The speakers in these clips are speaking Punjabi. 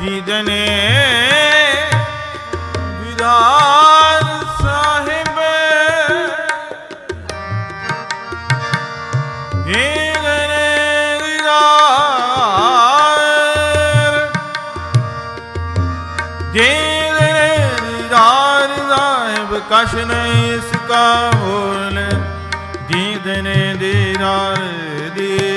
ਜਿਦਨੇ ਸਾਹਿਬ। ਹੀਰੇ ਵਿਰਾਰ। ਸਾਹਿਬ ਕਛ ਨਹੀਂ ਇਸ ਕਾ ਹੋਲ ਜਿਦਨੇ ਦਿਰਾਰ ਦੀ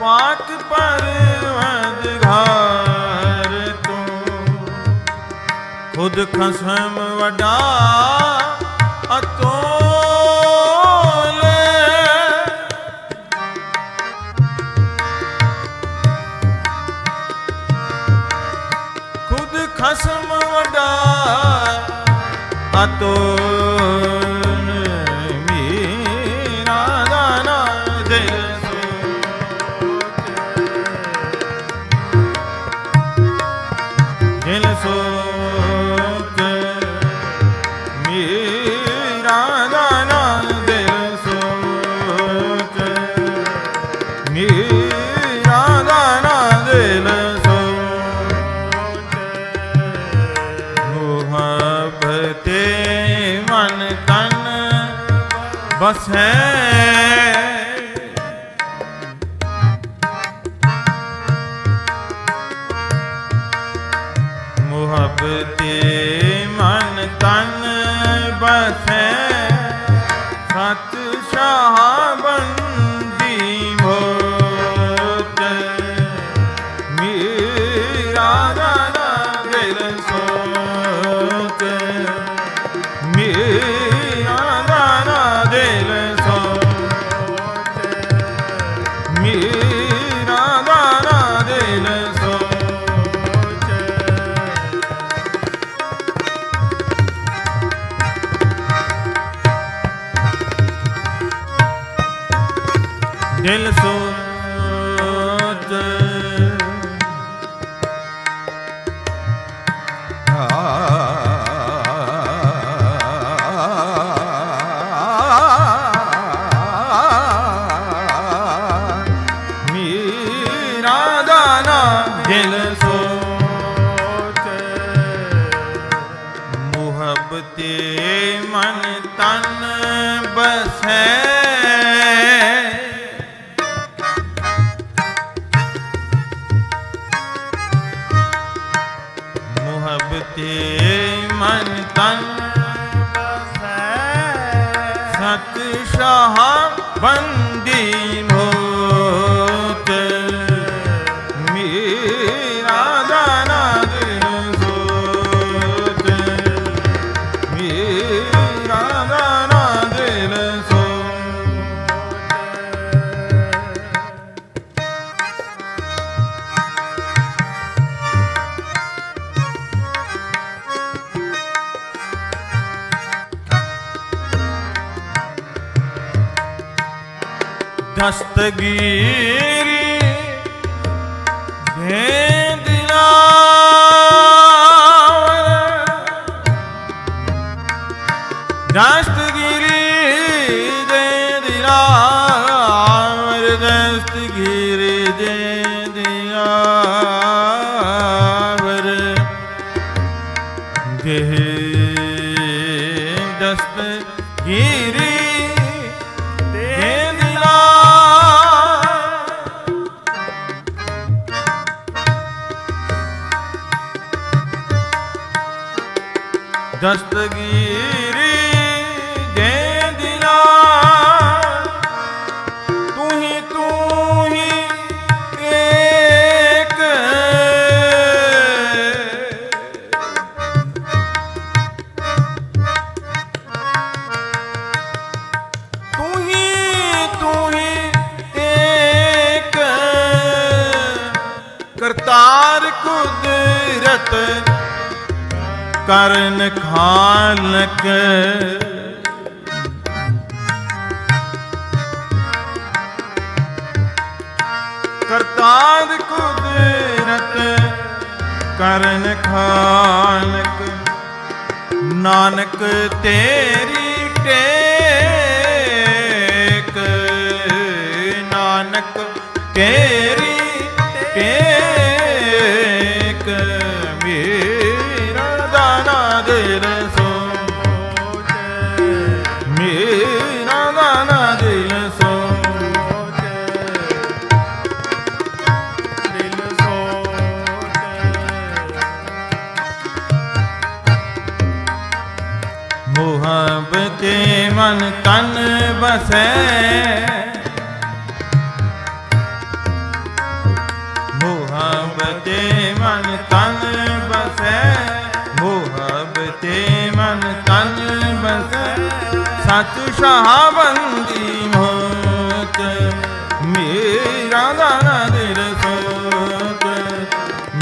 ਪਾਕ ਪਰਵਦ ਤੂੰ। ਖੁਦ ਖਸਮ ਵਡਾ ਅਤੋਲੇ। ਖੁਦ ਖਸਮ ਵਡਾ ਅਤੋਲੇ। আছে Nelson. É साहा बंदी ਦਸਤਗੀਰੀ ਵੇਂਦਿਨਾ ਦਸਤਗੀਰੀ ਦੇਂਦਿਨਾ ਦਸਤਗੀਰੀ ਦੇ ਸੁਰਤ ਕਰਨ ਖਾਲਕ। ਕਰਤਾਦ ਕੁਦਰਤ ਕਰਨ ਖਾਲਕ। ਨਾਨਕ ਤੇਰੀ ਟੇਕ। ਨਾਨਕ ਤੇਰੀ ਸਭ ਤੇ ਮਨ ਤਨ ਬਸੈ ਮੋਹਬ ਮਨ ਤਨ ਬਸੈ ਮੋਹਬ ਤੇ ਮਨ ਤਨ ਬਸੈ ਸਤ ਸ਼ਹਾਬੰਦੀ ਮੋਤ, ਮੇਰਾ ਦਾਨਾ ਦਿਲ ਸੋਤ।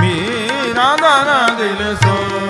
ਮੇਰਾ ਦਾਨਾ ਦਿਲ ਸੋਤ।